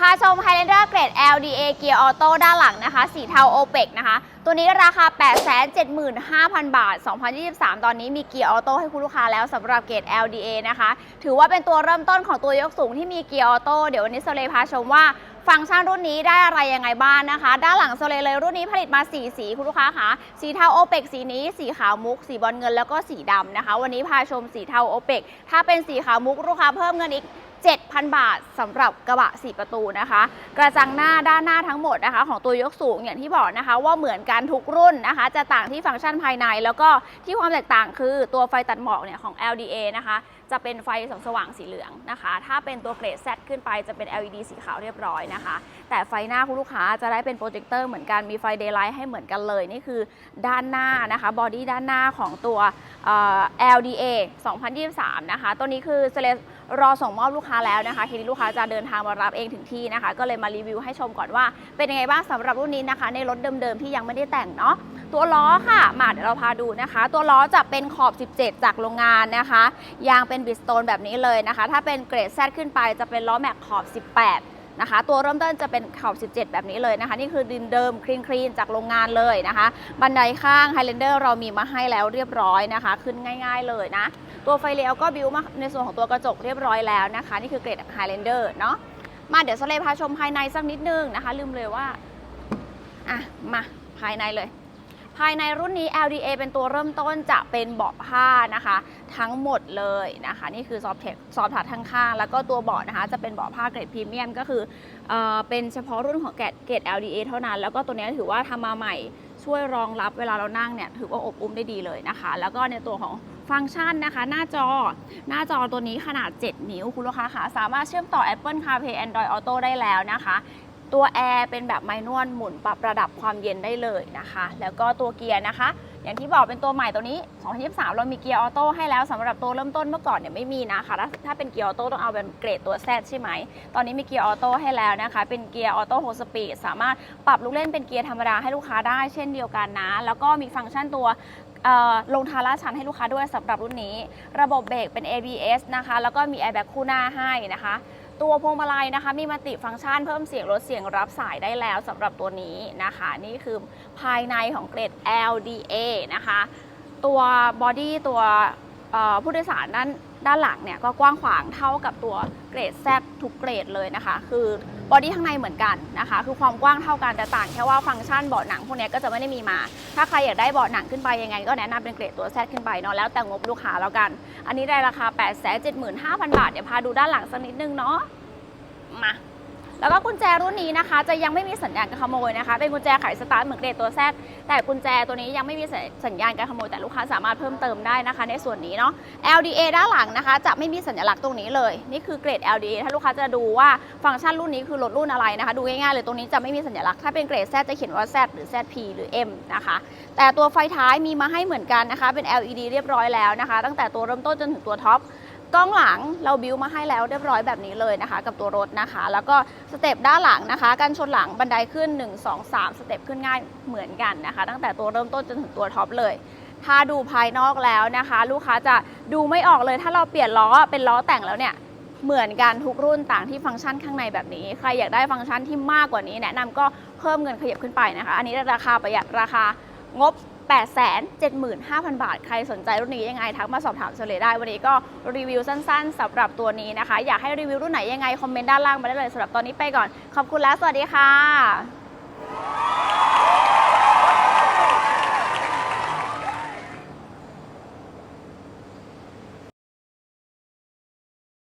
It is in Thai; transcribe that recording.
พาชม Highlander เกรด LDA เกียร์ออโต้ด้านหลังนะคะ สีเทา OPEC นะคะ ตัวนี้ราคา 875,000 บาท 2023 ตอนนี้มีเกียร์ออโต้ให้คุณลูกค้าแล้วสำหรับเกรด LDA นะคะ ถือว่าเป็นตัวเริ่มต้นของตัวยกสูงที่มีเกียร์ออโต้เดี๋ยววันนี้โซเลพาชมว่าฟังก์ชันรุ่นนี้ได้อะไรยังไงบ้างนะคะ ด้านหลังโซเลเลยรุ่นนี้ผลิตมา 4 สีคุณลูกค้าคะสีเทาโอเปกสีนี้ สีขาวมุก สีบอลเงินแล้วก็สีดำนะคะ วันนี้พาชมสีเทาโอเปกถ้าเป็นสีขาวมุกลูกค้าเพิ่มเงินอีก 7,000 บาทสำหรับกระบะ 4 ประตูนะคะ กระจังหน้าด้านหน้าทั้งหมดนะคะ ของตัวยกสูงอย่างที่บอกนะคะ ว่าเหมือนกันทุกรุ่นนะคะ จะต่างที่ฟังก์ชันภายใน แล้วก็ที่ความแตกต่างคือตัวไฟตัดหมอกเนี่ยของ LDA นะคะ จะเป็นไฟส่องสว่างสีเหลืองนะคะ ถ้าเป็นตัวเกรด Z ขึ้นไปจะเป็น LED สีขาวเรียบร้อยนะคะ แต่ไฟหน้าคุณลูกค้าจะได้เป็นโปรเจคเตอร์เหมือนกันมีไฟเดย์ไลท์ให้เหมือนกันเลยนี่คือด้านหน้านะคะบอดี้ด้านหน้าของตัว LDA 2023 นะคะ ตัวนี้คือเซเลรอส่งมอบลูกค้าแล้วนะคะ ทีนี้ลูกค้าจะเดินทางมารับเองถึงที่นะคะ ก็เลยมารีวิวให้ชมก่อนว่า เป็นยังไงบ้างสำหรับรุ่นนี้นะคะ ในรถเดิมๆที่ยังไม่ได้แต่งเนาะตัวล้อค่ะมาเดี๋ยวเราพาดูนะคะ ตัวล้อจะเป็นขอบ 17 จากโรงงานนะคะยางเป็นบิสโตนแบบนี้เลยนะคะ ถ้าเป็นเกรด Z ขึ้นไปจะเป็นล้อแม็กขอบ 18นะคะตัวเริ่มต้นจะเป็นขอบ 17 แบบนี้เลยนะคะ นี่คือดินเดิมคลีนคลีนจากโรงงานเลยนะคะ บันไดข้าง Highlander เรามีมาให้แล้วเรียบร้อยนะคะ ขึ้นง่าย ๆเลยนะ ตัวไฟเลี้ยวก็บิวมาในส่วนของตัวกระจกเรียบร้อยแล้วนะคะ นี่คือเกรด Highlander เนาะมาเดี๋ยวสเลพาชมภายในสักนิดนึงนะคะ ลืมเลยว่าอะมาภายในเลย ภายในรุ่นนี้ LDA เป็นตัวเริ่มต้นจะเป็นเบาะผ้านะคะ ทั้งหมดเลยนะคะ นี่คือซอฟต์เทคซอฟต์ทัดข้างแล้วก็ตัวเบาะนะคะ จะเป็นเบาะผ้าเกรดพรีเมียมก็คือเออเป็นเฉพาะรุ่นของเกรดเกรด LDA เท่านั้น แล้วก็ตัวนี้ถือว่าทำมาใหม่ ช่วยรองรับเวลาเรานั่งเนี่ยถือว่าอบอุ้มได้ดีเลยนะคะ แล้วก็ในตัวของฟังก์ชันนะคะ หน้าจอหน้าจอตัวนี้ขนาด 7 นิ้วคุณลูกค้าคะสามารถเชื่อมต่อ Apple CarPlay Android Auto ได้แล้วนะคะตัวแอร์เป็นแบบไมนวลหมุนปรับระดับความเย็นได้เลยนะคะ แล้วก็ตัวเกียร์นะคะ อย่างที่บอกเป็นตัวใหม่ตัวนี้ 2023 เรามีเกียร์ออโต้ให้แล้วสำหรับตัวเริ่มต้นเมื่อก่อนเนี่ยไม่มีนะคะถ้าถ้าเป็นเกียร์ออโต้ต้องเอาเป็นเกรดตัว Z ใช่ไหม ตอนนี้มีเกียร์ออโต้ให้แล้วนะคะ เป็นเกียร์ออโต้โฮสปีดสามารถปรับลูกเล่นเป็นเกียร์ธรรมดาให้ลูกค้าได้เช่นเดียวกันนะ แล้วก็มีฟังก์ชันตัวลงทาราชันให้ลูกค้าด้วยสำหรับรุ่นนี้ ระบบเบรกเป็น ABS นะคะ แล้วก็มีแอร์แบ็กคู่หน้าให้นะคะ ตัวพวงมาลัยนะคะ มีมัลติฟังก์ชันเพิ่มเสียงลดเสียงรับสายได้แล้วสำหรับตัวนี้นะคะ นี่คือภายในของเกรด LDA นะคะ ตัวบอดี้ตัว ผู้โดยสารด้านด้านหลังเนี่ยก็กว้างขวางเท่ากับตัวเกรด Z ทุกเกรดเลยนะคะ คือบอดี้ข้างในเหมือนกันนะคะ คือความกว้างเท่ากันแต่ต่างแค่ว่าฟังก์ชันเบาะหนังพวกนี้ก็จะไม่ได้มีมา ถ้าใครอยากได้เบาะหนังขึ้นไปยังไง ก็แนะนำเป็นเกรดตัว Z ขึ้นไปเนาะแล้วแต่งบลูกค้าแล้วกัน อันนี้ได้ราคา 875,000 บาท เดี๋ยวพาดูด้านหลังสักนิดนึงเนาะมา แล้วก็กุญแจรุ่นนี้นะคะ จะยังไม่มีสัญญาณการขโมยนะคะ เป็นกุญแจไขสตาร์ทเหมือนเดตัวแซดแต่กุญแจตัวนี้ยังไม่มีสัญญาณการขโมยแต่ลูกค้าสามารถเพิ่มเติมได้นะคะ ในส่วนนี้เนาะ LDA ด้านหลังนะคะ จะไม่มีสัญลักษณ์ตรงนี้เลย นี่คือเกรด LDA ถ้าลูกค้าจะดูว่าฟังก์ชันรุ่นนี้คือรถรุ่นอะไรนะคะ ดูง่ายๆเลยตรงนี้จะไม่มีสัญลักษณ์ถ้าเป็นเกรด Z จะเขียนว่า Z หรือ ZP หรือ M นะคะ แต่ตัวไฟท้ายมีมาให้เหมือนกันนะคะ เป็น LED เรียบร้อยแล้วนะคะ ตั้งแต่ตัวเริ่มต้นจนถึงตัวท็อป กล้องหลังเราบิวมาให้แล้วเรียบร้อยแบบนี้เลยนะคะ กับตัวรถนะคะ แล้วก็สเต็ปด้านหลังนะคะกันชนหลังบันไดขึ้น 1 2 3 สเต็ปขึ้นง่ายเหมือนกันนะคะ ตั้งแต่ตัวเริ่มต้นจนถึงตัวท็อปเลย ถ้าดูภายนอกแล้วนะคะ ลูกค้าจะดูไม่ออกเลย ถ้าเราเปลี่ยนล้อเป็นล้อแต่งแล้วเนี่ยเหมือนกันทุกรุ่นต่างที่ฟังก์ชันข้างในแบบนี้ ใครอยากได้ฟังก์ชันที่มากกว่านี้ แนะนำก็เพิ่มเงินขยับขึ้นไปนะคะ อันนี้ราคาประหยัดราคางบ 875,000 บาท ใครสนใจรุ่นนี้ยังไงทักมาสอบถามเฉลยได้ วันนี้ก็รีวิวสั้นๆสำหรับตัวนี้นะคะ อยากให้รีวิวรุ่นไหนยังไง คอมเมนต์ด้านล่างมาได้เลยสำหรับตอนนี้ไปก่อน ขอบคุณและสวัสดีค่ะ